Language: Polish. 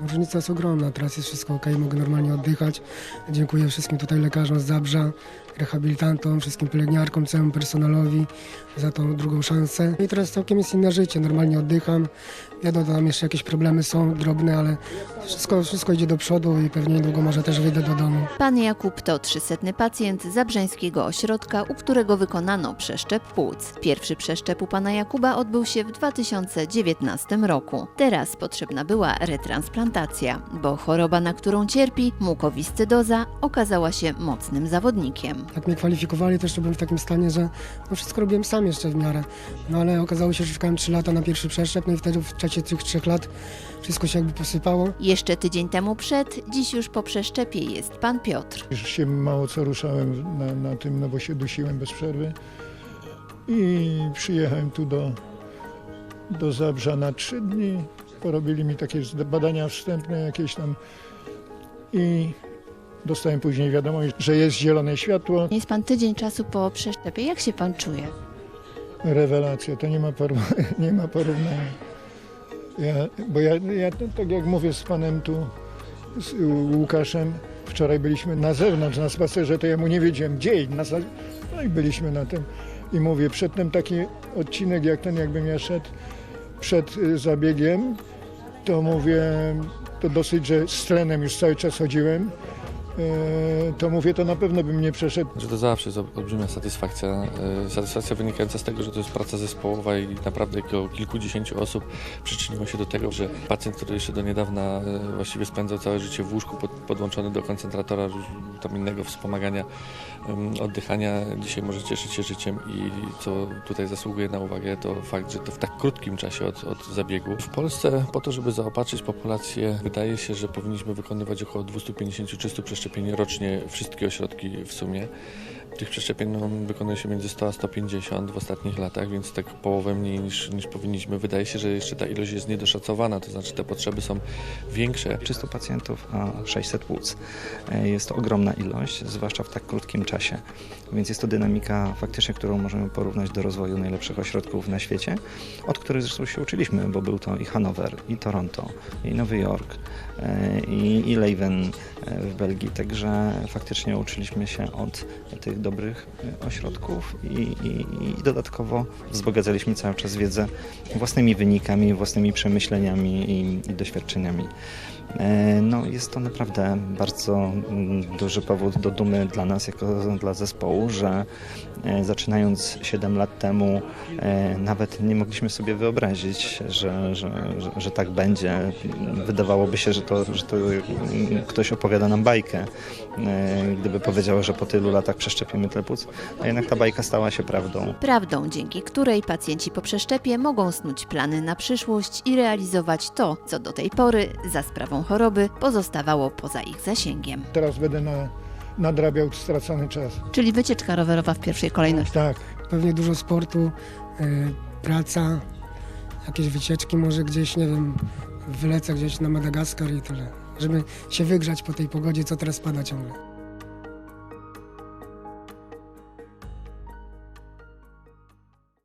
Różnica jest ogromna, teraz jest wszystko ok, mogę normalnie oddychać. Dziękuję wszystkim tutaj lekarzom z Zabrza, rehabilitantom, wszystkim pielęgniarkom, całemu personalowi za tą drugą szansę. I teraz całkiem jest inne życie, normalnie oddycham. Wiadomo, tam jeszcze jakieś problemy są drobne, ale wszystko, wszystko idzie do przodu i pewnie niedługo może też wyjdę do domu. Pan Jakub to 300 pacjent Zabrzeńskiego Ośrodka, u którego wykonano przeszczep płuc. Pierwszy przeszczep u pana Jakuba odbył się w 2019 roku. Teraz potrzebna była retransplantacja, bo choroba, na którą cierpi, mukowiscydoza, okazała się mocnym zawodnikiem. Jak mnie kwalifikowali, to jeszcze byłem w takim stanie, że no wszystko robiłem sam jeszcze w miarę. No ale okazało się, że czekałem 3 lata na pierwszy przeszczep, no i wtedy w czasie tych 3 lat wszystko się jakby posypało. Jeszcze tydzień temu przed, dziś już po przeszczepie jest pan Piotr. Już się mało co ruszałem na, na tym, no bo się dusiłem bez przerwy. I przyjechałem tu do, do Zabrza na trzy dni. Porobili mi takie badania wstępne jakieś tam i dostałem później wiadomość, że jest zielone światło. Jest pan tydzień czasu po przeszczepie. Jak się pan czuje? Rewelacja, to nie ma, nie ma porównania. Ja, bo ja, ja tak jak mówię z panem tu, z Łukaszem, wczoraj byliśmy na zewnątrz na spacerze, to ja mu nie wiedziałem gdzie. Na, no i byliśmy na tym. I mówię, przedtem taki odcinek jak ten, jakbym ja szedł przed y, zabiegiem, to mówię, to dosyć, że z tlenem już cały czas chodziłem, to mówię, to na pewno bym nie przeszedł Że to zawsze jest olbrzymia satysfakcja. E, Satysfakcja wynikająca z tego, że to jest praca zespołowa i naprawdę około kilkudziesięciu osób przyczyniło się do tego, że pacjent, który jeszcze do niedawna e, właściwie spędzał całe życie w łóżku pod, podłączony do koncentratora tam innego wspomagania oddychania, dzisiaj może cieszyć się życiem i co tutaj zasługuje na uwagę, to fakt, że to w tak krótkim czasie od, od zabiegu. W Polsce po to, żeby zaopatrzyć populację, wydaje się, że powinniśmy wykonywać około 250-300 przeszczepień rocznie, wszystkie ośrodki w sumie. Tych przeszczepień no, wykonuje się między 100 a 150 w ostatnich latach, więc tak połowę mniej niż, niż powinniśmy. Wydaje się, że jeszcze ta ilość jest niedoszacowana, to znaczy te potrzeby są większe. 300 pacjentów, a 600 płuc. E, Jest to ogromna ilość, zwłaszcza w tak krótkim czasie. Więc jest to dynamika faktycznie, którą możemy porównać do rozwoju najlepszych ośrodków na świecie, od których zresztą się uczyliśmy, bo był to i Hanower, i Toronto, i Nowy Jork, e, i, i Leuven e, w Belgii. Także faktycznie uczyliśmy się od tych dobrych e, ośrodków i, i, i dodatkowo wzbogacaliśmy cały czas wiedzę własnymi wynikami, własnymi przemyśleniami i, i doświadczeniami. E, No, jest to naprawdę bardzo mm, duży powód do dumy dla nas, jako dla zespołu, że e, zaczynając 7 lat temu, nawet nie mogliśmy sobie wyobrazić, że, że, że, że tak będzie. Wydawałoby się, że to, że to mm, ktoś opowiada nam bajkę, gdyby powiedział, że po tylu latach przeszczepimy tyle płuc, a jednak ta bajka stała się prawdą. Prawdą, dzięki której pacjenci po przeszczepie mogą snuć plany na przyszłość i realizować to, co do tej pory za sprawą choroby pozostawało poza ich zasięgiem. Teraz będę na, nadrabiał stracony czas. Czyli wycieczka rowerowa w pierwszej kolejności. Tak, Pewnie dużo sportu, y, praca, jakieś wycieczki, może gdzieś, nie wiem, wylecę gdzieś na Madagaskar i tyle. Żeby się wygrzać po tej pogodzie, co teraz pada ciągle.